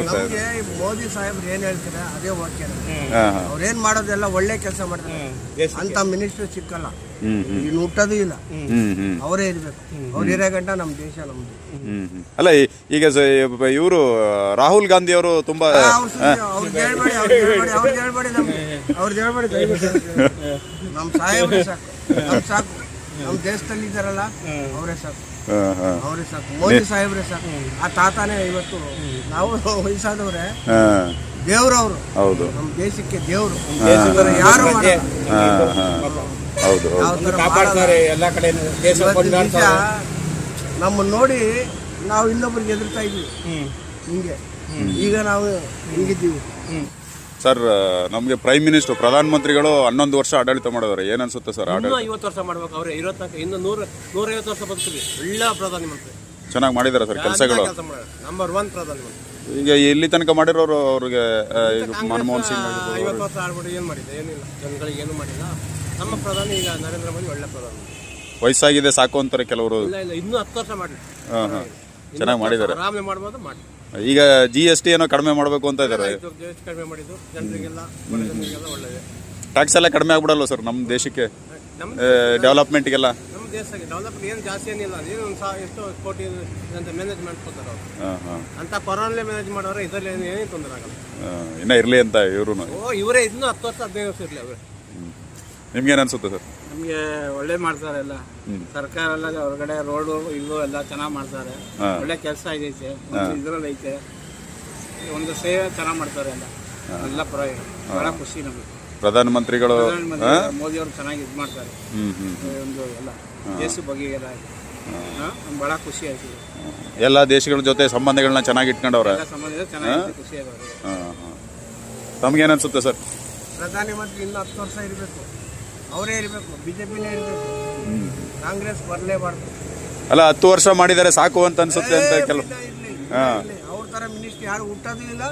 ಅನ್ಸುತ್ತೆ ನಮಗೆ ಮೋದಿ ಸಾಹೇಬ್ರು ಏನ್ ಹೇಳ್ತಾರೆ ಅದೇ ಓಕೆ ಹಾ ಹಾ. ಅವ್ರೇನ್ ಮಾಡೋದೆಲ್ಲ ಒಳ್ಳೆ ಕೆಲಸ ಮಾಡ್ತಾರೆ. ಅಂತ ಮಿನಿಸ್ಟರ್ ಸಿಕ್ಕಲ್ಲ. ಹ್ಮ್ ಹ್ಮ್. ಇನ್ನು ಹುಟ್ಟೋದು ಇಲ್ಲ. ಹ್ಮ್. ಹ್ಮ್ ಅವರೇ ಇರ್ಬೇಕು. ಅವ್ರು ಇರೋ ಗಂಟ ನಮ್ಮ ದೇಶ ನಮ್ದು. ಹ್ಮ್ ಹ್ಮ್. ಅಲ್ಲ ಈ- ಈಗ ಇವರು ರಾಹುಲ್ ಗಾಂಧಿ ಅವರು ತುಂಬಾ ಅವ್ರು ಸುಮ್ನೆ ಹೇಳ್ಬೇಡಿ ಅವ್ರಿಗೆ ಹೇಳ್ಬೇಡಿ ಅವ್ರಿಗೆ ಹೇಳ್ಬೇಡಿ ನಮ್ಗೆ. ಹೇಳ್ಬೇಡಿ ದಯವಿಟ್ಟು. ನಮ್ಮ ಸಾಹೇಬ್ರೆ ಸಾಕು. ನಮ್ ಸಾಕು. ನಮ್ಮ ದೇಶದಲ್ಲಿ ಇದ್ದಾರಲ್ಲ ಅವರೇ ಸಾಕು. ಹಾ, ಹಾ. ಅವರೇ ಸಾಕು. ಮೋದಿ ಸಾಹೇಬ್ರೆ ಸಾಕು. ಆ ತಾತಾನೇ ಇವತ್ತು ನಾವು ವಯಸ್ಸಾದವ್ರೆ ದೇವ್ರವ್ರು ಹೌದು. ನಮ್ಮ ದೇಶಕ್ಕೆ ದೇವ್ರು. ಯಾರು. ಹೌದು ಕಾಪಾಡ್ತಾರೆ ಎಲ್ಲ ಕಡೆ ನಮ್ಮನ್ನ ನೋಡಿ ನಾವು ಇನ್ನೊಬ್ರಿಗೆ ಎದುರ್ತಾ ಇದ್ವಿ. ಹಿಂಗೆ. ಈಗ ನಾವು ಹಿಂಗಿದ್ದೀವಿ. ಸರ್ ನಮಗೆ ಪ್ರೈಮ್ ಮಿನಿಸ್ಟರ್ ಪ್ರಧಾನ ಮಂತ್ರಿಗಳು ಹನ್ನೊಂದು ವರ್ಷ ಆಡಳಿತ ಮಾಡಿದವರು ಏನನ್ಸುತ್ತೆ ಅನ್ಸುತ್ತೆ ಸರ್ ಆಡಳಿತ? ಇನ್ನೂ ಐವತ್ತು ವರ್ಷ ಮಾಡ್ಬೇಕು. ಅವ್ರೆ ಇರುವತ್ತ ಇನ್ನು ನೂರ ನೂರೈವತ್ತು ವರ್ಷ ಬದುಕಿದ್ವಿ ಒಳ್ಳೆ ಪ್ರಧಾನಿ ಮಂತ್ರಿ. ಚೆನ್ನಾಗಿ ಮಾಡಿದಾರೆ ಸರ್ ಕೆಲಸಗಳು? ಕೆಲಸ ಮಾಡೋದು ನಂಬರ್ ಒನ್ ಪ್ರಧಾನಮಂತ್ರಿ ಈಗ ಇಲ್ಲಿ ತನಕ ಮಾಡಿರೋರು ಅವ್ರಿಗೆ ಮನಮೋಹನ್ ಸಿಂಗ್ ಆಗಿರ್ಬೋದು. ಐವತ್ತು ವರ್ಷ ಆಡ್ಬಿಟ್ಟು ಏನು ಮಾಡಿದೆ? ಏನಿಲ್ಲ. ಜನಗಳಿಗೆ ಏನು ಮಾಡಿಲ್ಲ. ನಮ್ಮ ಪ್ರಧಾನಿ ಈಗ ನರೇಂದ್ರ ಮೋದಿ ಒಳ್ಳೆ ಪ್ರಧಾನಿ ವಯಸ್ಸಾಗಿದೆ ಸಾಕು ಅಂತಾರೆ ಕೆಲವರು. ಇಲ್ಲ ಇಲ್ಲ. ಇನ್ನೂ ಹತ್ತು ವರ್ಷ ಮಾಡಲಿ. ಹಾ, ಹಾ. ಚೆನ್ನಾಗಿ ಮಾಡಿದ್ದಾರೆ. ಆರಾಮನೆ ಮಾಡ್ಬೋದು ಮಾಡಿ ಈಗ ಜಿ ಎಸ್ ಟಿ ಏನೋ ಕಡಿಮೆ ಮಾಡಬೇಕು ಅಂತ ಇದ್ದಾರೆ ಕಡಿಮೆ ಮಾಡಿದ್ದು ಜನರಿಗೆಲ್ಲ ಬಡ ಜನರಿಗೆಲ್ಲ ಒಳ್ಳೆಯದು ಟ್ಯಾಕ್ಸ್ ಎಲ್ಲ ಕಡಿಮೆ ಆಗ್ಬಿಡಲ್ವ ಸರ್ ನಮ್ಮ ದೇಶಕ್ಕೆ. ನಮ್ಮ ಡೆವಲಪ್ಮೆಂಟ್ಗೆಲ್ಲ ನಮ್ಮ ದೇಶಕ್ಕೆ ಡೆವಲಪ್ಮೆಂಟ್ ಏನು ಜಾಸ್ತಿ ಏನಿಲ್ಲ. ಏನು ಒಂದು ಸಾ ಎಷ್ಟು ಕೋಟಿ ಅಂತ ಮ್ಯಾನೇಜ್ಮೆಂಟ್ ಕೊಡ್ತಾರೆ ಅವರು. ಹಾಂ ಹಾಂ. ಅಂತ ಕೊರೋನಲ್ಲೇ ಮ್ಯಾನೇಜ್ ಮಾಡೋರು ಇದರಲ್ಲಿ ಏನು ತೊಂದರೆ ಆಗಲ್ಲ. ಇನ್ನೂ ಇರಲಿ ಅಂತ ಇವರು ಓ ಇವರೇ ಇನ್ನೂ ಹತ್ತು ವರ್ಷ ಹದಿನೈದು ವರ್ಷ ಇರಲಿ ಅವರೇ. ನಿಮ್ಗೇನು ಅನ್ಸುತ್ತೆ ಸರ್? ನಮಗೆ ಒಳ್ಳೆ ಮಾಡ್ತಾರೆ ಎಲ್ಲ. ಸರ್ಕಾರ ಎಲ್ಲ ಹೊರಗಡೆ ರೋಡು ಇವು ಎಲ್ಲ ಚೆನ್ನಾಗಿ ಮಾಡ್ತಾರೆ. ಒಳ್ಳೆ ಕೆಲಸ ಒಂದು ಇದ್ರಲ್ಲಿ ಐತೆ. ಒಂದು ಸೇವೆ ಚೆನ್ನಾಗಿ ಮಾಡ್ತಾರೆ ಎಲ್ಲ. ಎಲ್ಲ ಪರವಾಗಿ ಬಹಳ ಖುಷಿ ನಮಗೆ. ಪ್ರಧಾನಮಂತ್ರಿಗಳು ಮೋದಿ ಅವರು ಚೆನ್ನಾಗಿ ಇದು ಮಾಡ್ತಾರೆ. ಒಂದು ಎಲ್ಲ. ದೇಶ ಬಗ್ಗೆ ಎಲ್ಲ ಬಹಳ ಖುಷಿ ಆಯ್ತು. ಎಲ್ಲ ದೇಶಗಳ ಜೊತೆ ಸಂಬಂಧಗಳನ್ನ ಚೆನ್ನಾಗಿ ಇಟ್ಕೊಂಡವ್ರೆ. ಸಂಬಂಧ ಇದೆ, ಚೆನ್ನಾಗಿ ಖುಷಿ ಆಗೋದು ಹಾಂ ಅನ್ಸುತ್ತೆ ಸರ್? ಪ್ರಧಾನಿ ಮಂತ್ರಿ ಇನ್ನು ಹತ್ತು ವರ್ಷ ಇರಬೇಕು. ಅವರೇ ಇರಬೇಕು ಬಿಜೆಪಿನೇ ಇರಬೇಕು. ಕಾಂಗ್ರೆಸ್ ಬರಲೇಬಾರ್ದು ಅಲ್ಲ ಹತ್ತು ವರ್ಷ ಮಾಡಿದರೆ ಸಾಕು ಅಂತ ಅನ್ಸುತ್ತೆ ಅಂತ ಕೆಲವು ಅವ್ರ ತರ ಮಿನಿಸ್ಟ್ರಿ ಯಾರು ಹುಟ್ಟೋದು ಇಲ್ಲ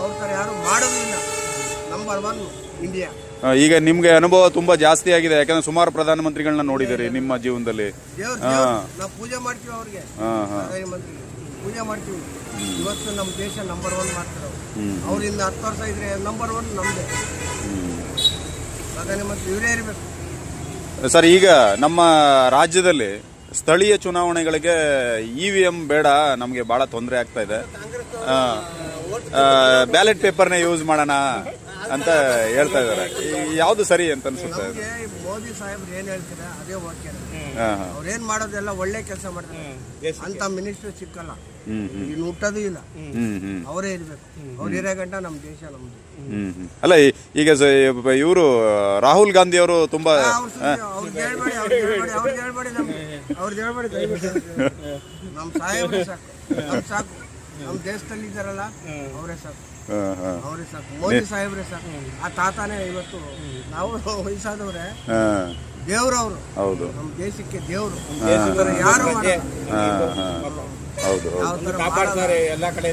ಅವ್ರ ತರ ಯಾರು ಮಾಡೋದು ಇಲ್ಲ. ನಂಬರ್ ಒನ್ ಇಂಡಿಯಾ ಈಗ ನಿಮ್ಗೆ ಅನುಭವ ತುಂಬಾ ಜಾಸ್ತಿ ಆಗಿದೆ ಯಾಕಂದ್ರೆ ಸುಮಾರು ಪ್ರಧಾನಮಂತ್ರಿಗಳನ್ನ ನೋಡಿದಿರಿ ನಿಮ್ಮ ಜೀವನದಲ್ಲಿ. ದೇವ್ರ ದೇವ್ರು ನಾವು ಪೂಜೆ ಮಾಡ್ತೀವಿ ಅವ್ರಿಗೆ. ಹಾಂ ಹಾಂ. ಪ್ರಧಾನಿ ಮಂತ್ರಿ ಪೂಜೆ ಮಾಡ್ತೀವಿ. ಇವತ್ತು ನಮ್ಮ ದೇಶ ನಂಬರ್ ಒನ್ ಮಾಡ್ತಾರೆ ಅವ್ರು. ಅವ್ರಿಂದ ಹತ್ತು ವರ್ಷ ಇದ್ರೆ ನಂಬರ್ ಒನ್ ನಮ್ದೇ. ಇವರೇ ಇರಬೇಕು. ಸರ್ ಈಗ ನಮ್ಮ ರಾಜ್ಯದಲ್ಲಿ ಸ್ಥಳೀಯ ಚುನಾವಣೆಗಳಿಗೆ ಇ ವಿ ಎಂ ಬೇಡ ನಮಗೆ ಭಾಳ ತೊಂದರೆ ಆಗ್ತಾ ಇದೆ. ಬ್ಯಾಲೆಟ್ ಪೇಪರ್ನೇ ಯೂಸ್ ಮಾಡೋಣ ಅಂತ ಹೇಳ್ತಾ ಇದ್ದಾರೆ. ಯಾವುದು ಸರಿ ಅಂತ ಅನ್ಸುತ್ತೆ? ಮೋದಿ ಸಾಹೇಬ್ರು ಏನ್ ಹೇಳ್ತಾರೆ ಅದೇ ಓಕೆ ಅವ್ರೇನ್ ಮಾಡೋದೆಲ್ಲ ಒಳ್ಳೆ ಕೆಲಸ ಮಾಡ್ತಾರೆ. ಅಂತ ಮಿನಿಸ್ಟರ್ ಸಿಕ್ಕಲ್ಲ. ಇನ್ನು ಹುಟ್ಟೋದು ಇಲ್ಲ. ಅವರೇ ಇರ್ಬೇಕು. ಅವ್ರಿರೋ ಇರೋ ಗಂಟ ನಮ್ಮ ದೇಶ ನಮ್ದು. ಹ್ಮ್ ಹ್ಮ್. ಅಲ್ಲ ಈಗ ಇವರು ರಾಹುಲ್ ಗಾಂಧಿ ಅವರು ತುಂಬಾ ಅವ್ರು ಅವ್ರಿಗೆ ಹೇಳ್ಬೇಡಿ ಅವ್ರಿಗೆ ಹೇಳ್ಬೇಡಿ ಅವ್ರಿಗೆ ಹೇಳ್ಬೇಡಿ ನಮ್ಗೆ. ನಮ್ಮ ಸಾಹೇಬ್ರೆ ಸಾಕು. ನಮ್ ಸಾಕು. ನಮ್ಮ ದೇಶದಲ್ಲಿ ಇದ್ದಾರಲ್ಲ ಅವರೇ ಸರ್ ಹಾ, ಹಾ. ಅವರೇ ಸಾಕು. ಮೋದಿ ಸಾಹೇಬ್ರೆ ಸಾಕು. ಆ ತಾತಾನೇ ಇವತ್ತು ನಾವು ವಯಸ್ಸಾದವ್ರೆ ದೇವ್ರವ್ರು. ಹೌದು. ನಮ್ಮ ದೇಶಕ್ಕೆ ದೇವ್ರು. ಯಾರು. ಹೌದು ಕಾಪಾಡ್ತಾರೆ ಎಲ್ಲ ಕಡೆ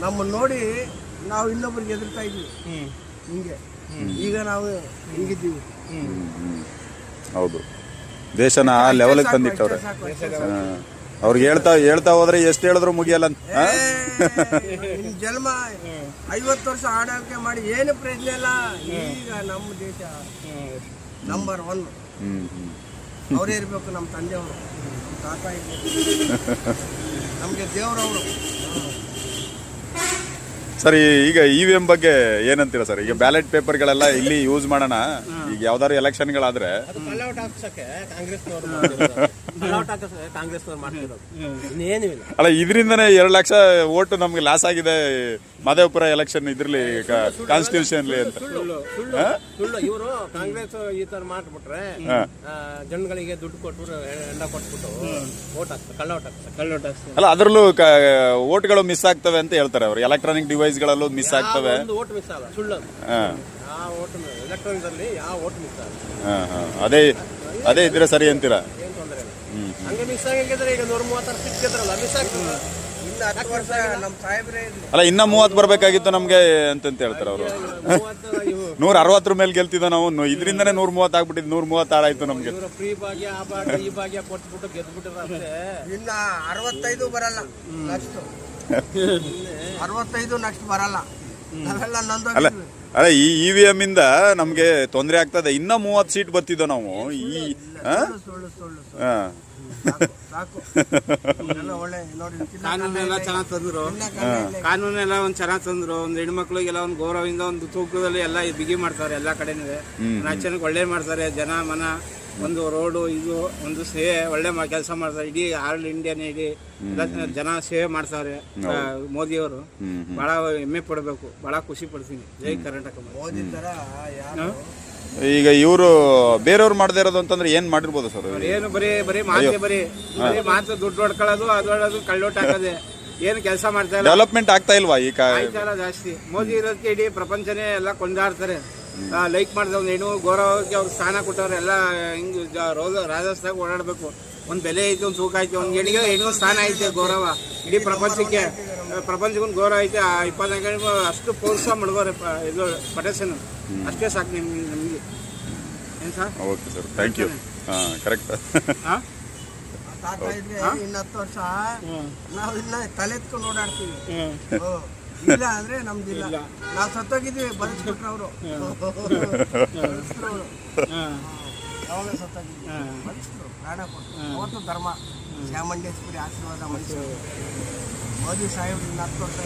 ನಮ್ಮನ್ನ ನೋಡಿ ನಾವು ಇನ್ನೊಬ್ರಿಗೆ ಎದುರ್ತಾ ಇದ್ವಿ. ಹಿಂಗೆ. ಈಗ ನಾವು ಹಿಂಗಿದ್ದೀವಿ. ಹೌದು. ದೇಶನ ಆ ಲೆವೆಲ್ಗೆ ತಂದಿಟ್ಟವ್ರೆ. ಅವ್ರಿಗೆ ಹೇಳ್ತಾ ಹೇಳ್ತಾ ಹೋದ್ರೆ ಎಷ್ಟು ಹೇಳಿದ್ರು ಮುಗಿಯಲ್ಲ ಅಂತ ಜನ್ಮ ಐವತ್ತು ವರ್ಷ ಆಡಳಿಕೆ ಮಾಡಿ ಏನು ಪ್ರಯೋಜನ ಇಲ್ಲ. ಈಗ ನಮ್ಮ ದೇಶ ನಂಬರ್ ಒನ್ ಹ್ಮ್ ಹ್ಮ್. ಅವರೇ ಇರಬೇಕು ನಮ್ಮ ತಂದೆಯವರು. ನಮ್ಮ ತಾತ ಇರ್ಬೇಕು. ನಮಗೆ ದೇವ್ರವರು. ಸರ್ ಈ- ಈಗ ಇ ವಿ ಎಂ ಬಗ್ಗೆ ಏನಂತೀರಾ ಸರ್? ಈಗ ಬ್ಯಾಲೆಟ್ ಪೇಪರ್ಗಳೆಲ್ಲ ಇಲ್ಲಿ ಯೂಸ್ ಮಾಡೋಣ. ಈಗ ಯಾವ್ದಾದ್ರು ಎಲೆಕ್ಷನ್ಗಳಾದ್ರೆ ಅದು ಕಳ್ಳಾಟ ಹಾಕ್ಸಕ್ಕೆ ಕಾಂಗ್ರೆಸ್ನವರು ಇಲ್ಲ. ಅಲ್ಲ ಇದರಿಂದನೇ ಎರಡು ಲಕ್ಷ ಓಟು ನಮ್ಗೆ ಲಾಸ್ ಆಗಿದೆ ಮಾದೇವಪುರ ಎಲೆಕ್ಷನ್ ಇದ್ರಲ್ಲಿ ಕಾನ್ಸ್ಟಿಟ್ಯೂಷನ್ ಅಂತ. ಸುಳ್ಳು ಸುಳ್ಳು ಸುಳ್ಳು. ಇವರು ಕಾಂಗ್ರೆಸ್ ಈ ತರ ಮಾಡ್ಬಿಟ್ರೆ. ಜನಗಳಿಗೆ ದುಡ್ಡು ಕೊಟ್ಬಿಟ್ಟು ಹೆಂಡ ಕೊಟ್ಬಿಟ್ಟು ಓಟ್ ಹಾಕ್ತಾರೆ ಕಳ್ಳಾಟ ಹಾಕ್ತಾರೆ. ಕಳ್ಳೋಟ ಅಲ್ಲ ಅದರಲ್ಲೂ ಓಟ್ಗಳು ಮಿಸ್ ಆಗ್ತವೆ ಅಂತ ಹೇಳ್ತಾರೆ ಅವರು. ಎಲೆಕ್ಟ್ರಾನಿಕ್ ಡಿವೈಸ್ ಗಳಲ್ಲೂ ಮಿಸ್ ಆಗ್ತವೆ. ಒಂದು ಓಟ್ ಮಿಸ್ ಆಗಲ್ಲ ಸುಳ್ಳು ಓಟ್ ಎಲೆಕ್ಟ್ರಾನಿಕ್ಸ್ ಅಲ್ಲಿ ಯಾವ ಓಟ್ ಮಿಸ್ ಆಗಲ್ಲ. ಅದೇ ಅದೇ ಇದ್ರೆ ಸರಿ ಅಂತೀರಾ? ಹಂಗೆ ಮಿಸ್ ಆಗಿದ್ರೆ ಈಗ ನೂರ ಮೂವತ್ತಾರು ಸಿಕ್ಕಿದ್ರಲ್ಲ ಮಿಸ್ ಆಗ್ತದೆ? ಇನ್ನು ಹತ್ತು ವರ್ಷ ನಮ್ಮ ಸಾಹೇಬ್ರೇ ಇರಲಿ. ಅಲ್ಲ ಇನ್ನ ಮೂವತ್ತು ಬರ್ಬೇಕಾಗಿತ್ತು ನಮ್ಗೆ ಅಂತಂತ ಹೇಳ್ತಾರೆ ಅವರು. ಮೂವತ್ತು ಇವು ನೂರ ಅರವತ್ತರ ಮೇಲೆ ಗೆಲ್ತಿದ್ದ ನಾವು ನು- ಇದರಿಂದನೇ ನೂರ ಮೂವತ್ತು ಆಗ್ಬಿಟ್ಟಿದ್ದು ನೂರ ಮೂವತ್ತಾರು ಆಯ್ತು ನಮ್ಗೆ. ಇವರು ಫ್ರೀ ಭಾಗ್ಯ ಆ ಭಾಗ್ಯ ಈ ಭಾಗ್ಯ ಕೊಟ್ಬಿಟ್ಟು ಗೆದ್ಬಿಟ್ಟಿರ ಅಷ್ಟೇ. ಇನ್ನು ಅರವತ್ತೈದು ಬರಲ್ಲ ಅರವತ್ತೈದು ನೆಕ್ಸ್ಟ್ ಬರಲ್ಲ. ನಾವೆಲ್ಲ ಅಲ್ಲ ಅಲ್ಲ ಈ ಇ ವಿ ಎಂ ಇಂದ ನಮಗೆ ತೊಂದರೆ ಆಗ್ತದೆ. ಇನ್ನ ಮೂವತ್ತು ಸೀಟ್ ಬರ್ತಿದ್ದೋ ನಾವು. ಈ ಕಾನೂನೆಲ್ಲ ಚೆನ್ನಾಗಿ ತಂದ್ರು. ಕಾನೂನೆಲ್ಲ ಒಂದ್ ಚೆನ್ನಾಗಿ ತಂದ್ರು. ಒಂದು ಹೆಣ್ಮಕ್ಳಿಗೆಲ್ಲ ಒಂದು ಗೌರವದಿಂದ ಒಂದು ತೂಕದಲ್ಲಿ ಎಲ್ಲ ಬಿಗಿ ಮಾಡ್ತಾರೆ ಎಲ್ಲಾ ಕಡೆನೂ. ಚೆನ್ನಾಗಿ ಒಳ್ಳೆ ಮಾಡ್ತಾರೆ ಜನ ಮನ. ಒಂದು ರೋಡು ಇದು ಒಂದು ಸೇವೆ ಒಳ್ಳೆ ಕೆಲಸ ಮಾಡ್ತಾರೆ. ಇಡೀ ಆಲ್ ಇಂಡಿಯಾನೇ ಇಡೀ ಜನ ಸೇವೆ ಮಾಡ್ತಾರೆ ಮೋದಿಯವರು. ಬಹಳ ಹೆಮ್ಮೆ ಪಡಬೇಕು ಬಹಳ ಖುಷಿ ಪಡ್ತೀನಿ. ಜೈ ಕರ್ನಾಟಕ ಮೋದಿ ತರ ಯಾರು? ಈಗ ಇವರು ಬೇರೆಯವ್ರು ಮಾಡದೇ ಇರೋದು ಅಂತಂದ್ರೆ ಏನ್ ಮಾಡಿರ್ಬೋದು ಸರ್? ಏನು ಬರೀ ಬರೀ ಮಾತೇ ಬರೀ ಬರೀ ಮಾತು ದುಡ್ಡು ಹೊಡ್ಕೊಳ್ಳೋದು ಅದು ಹೊಡೋದು ಕಳ್ಳೋಟ ಹಾಕೋದೆ. ಏನು ಕೆಲಸ ಮಾಡ್ತಾ ಇಲ್ಲ. ಡೆವಲಪ್ಮೆಂಟ್ ಆಗ್ತಾ ಇಲ್ವಾ ಈಗ ಜಾಸ್ತಿ. ಮೋದಿ ಇರೋದಕ್ಕೆ ಇಡೀ ಪ್ರಪಂಚನೇ ಎಲ್ಲ ಕೊಂಡಾಡ್ತಾರೆ. ಲೈಕ್ ಮಾಡಿದೆ ಒಂದು ಹೆಣ್ಣು ಗೌರವಕ್ಕೆ ಅವ್ರಿಗೆ ಸ್ಥಾನ ಕೊಟ್ಟವ್ರೆ ಎಲ್ಲ ಹಿಂಗೆ ರೋಜ ರೋಗ ರಾಜಸ್ಥಾನ ಓಡಾಡಬೇಕು. ಒಂದು ಬೆಲೆ ಐತೆ ಒಂದು ಸುಖ ಐತೆ ಒಂದು ಹೆಣ್ಣಿಗೆ ಹೆಣ್ಣಿಗೆ ಸ್ಥಾನ ಐತೆ ಗೌರವ. ಇಡೀ ಪ್ರಪಂಚಕ್ಕೆ ಪ್ರಪಂಚಕ್ಕೊಂದು ಗೌರವ ಐತೆ. ಆ ಇಪ್ಪತ್ತೈದು ಹೆಣ್ಣಿಗೂ ಅಷ್ಟು ಪ್ರೋತ್ಸಾಹ ಮಾಡಿದವ್ರೆ ಪ- ಇದು ಪಟೇಸನ್ ಅಷ್ಟೇ ಸಾಕು ನಿಮ್ಗೆ ನಮಗೆ. ಏನು sir? Okay sir thank you ಹಾಂ ಕರೆಕ್ಟ್ ಹಾಂ? ಇನ್ನು ಹತ್ತು ವರ್ಷ ನಾವು ಇಲ್ಲ ತಲೆ ಎತ್ಕೊಂಡು ಓಡಾಡ್ತೀವಿ. ಇಲ್ಲ ಅಂದ್ರೆ ನಮ್ದಿಲ್ಲ. ನಾವು ಸತ್ತೋಗಿದ್ವಿ ಬದುಕ್ಬಿಟ್ರು ಅವರು. ಸತ್ತೋಗಿದ್ವಿ ಬದುಕಿದ್ರು ಪ್ರಾಣ ಅವತ್ತು ಧರ್ಮ. ಚಾಮುಂಡೇಶ್ವರಿ ಆಶೀರ್ವಾದ ಮನುಷ್ಯರು ಮೋದಿ ಸಾಹೇಬ್ರಿಂದ ಹತ್ತು ವರ್ಷ